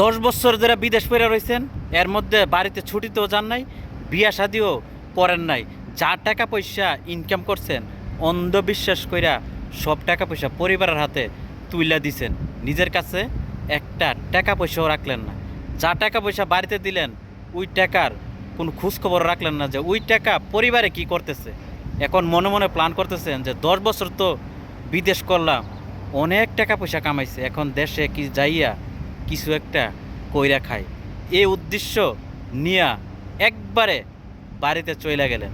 দশ বছর যারা বিদেশ পড়ে রয়েছেন। এর মধ্যে বাড়িতে ছুটিতেও যান নাই, বিয়া শাদিও করেন নাই। যা টাকা পয়সা ইনকাম করছেন, অন্ধবিশ্বাস কইরা সব টাকা পয়সা পরিবারের হাতে তুইলা দিছেন। নিজের কাছে একটা টাকা পয়সাও রাখলেন না। যা টাকা পয়সা বাড়িতে দিলেন, ওই টাকার কোনো খোঁজ খবর রাখলেন না যে ওই টাকা পরিবারে কি করতেছে। এখন মনে মনে প্ল্যান করতেছেন যে দশ বছর তো বিদেশ করলাম, অনেক টাকা পয়সা কামাইছে। এখন দেশে কি যাইয়া কিছু একটা কইরা খায়। এই উদ্দেশ্য নিয়া একবারে বাড়িতে চলে গেলেন।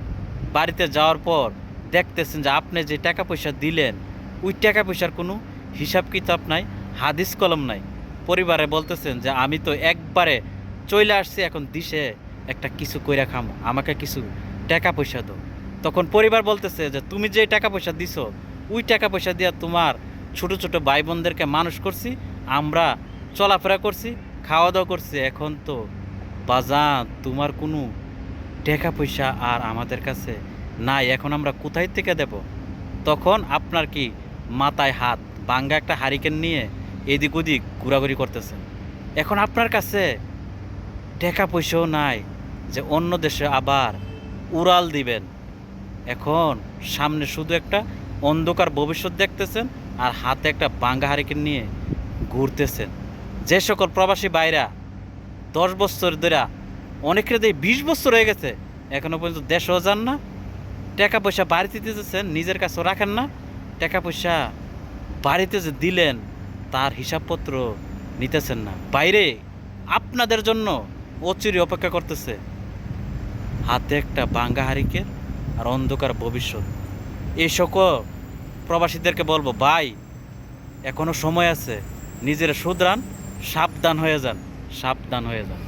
বাড়িতে যাওয়ার পর দেখতেছেন যে আপনি যে টাকা পয়সা দিলেন, ওই টাকা পয়সার কোনো হিসাব কিতাব নাই, হাদিস কলম নাই। পরিবারে বলতেছেন যে, আমি তো একবারে চলে আসছি, এখন দিশে একটা কিছু কইরা খামো, আমাকে কিছু টাকা পয়সা দাও। তখন পরিবার বলতেছে যে, তুমি যে টাকা পয়সা দিছো, ওই টাকা পয়সা দিয়া তোমার ছোট ছোট ভাই বোনদেরকে মানুষ করছি, আমরা চলাফেরা করছি খাওয়া দাওয়া করছি। এখন তো বাজান তোমার কোনো টাকা পয়সা আর আমাদের কাছে নাই। এখন আমরা কোথায় থেকে দেব? তখন আপনার কি মাথায় হাত বাঙ্গা একটা হারিকেন নিয়ে এদিক ওদিক ঘোরাঘুরি করতেছেন? এখন আপনার কাছে টাকা পয়সাও নাই যে অন্য দেশে আবার উড়াল দিবেন। এখন সামনে শুধু একটা অন্ধকার ভবিষ্যৎ দেখতেছেন আর হাতে একটা বাঙ্গা হারিকেন নিয়ে ঘুরতেছেন। যে সকল প্রবাসী বাইরা দশ বছর ধরে, অনেকের দিয়ে বিশ বছর হয়ে গেছে, এখনও পর্যন্ত দেশও যান না, টাকা পয়সা বাড়িতে দিতেছেন, নিজের কাছেও রাখেন না, টাকা পয়সা বাড়িতে যে দিলেন, তার হিসাবপত্র নিতেছেন না। বাইরে আপনাদের জন্য অচিরে অপেক্ষা করতেছে। হাতে একটা বাঙ্গা হারিকেন আর অন্ধকার ভবিষ্যৎ। এই সকল প্রবাসীদেরকে বলব, ভাই, এখনও সময় আছে, নিজের শুধরান সাবধান হয়ে যান সাবধান হয়ে যান।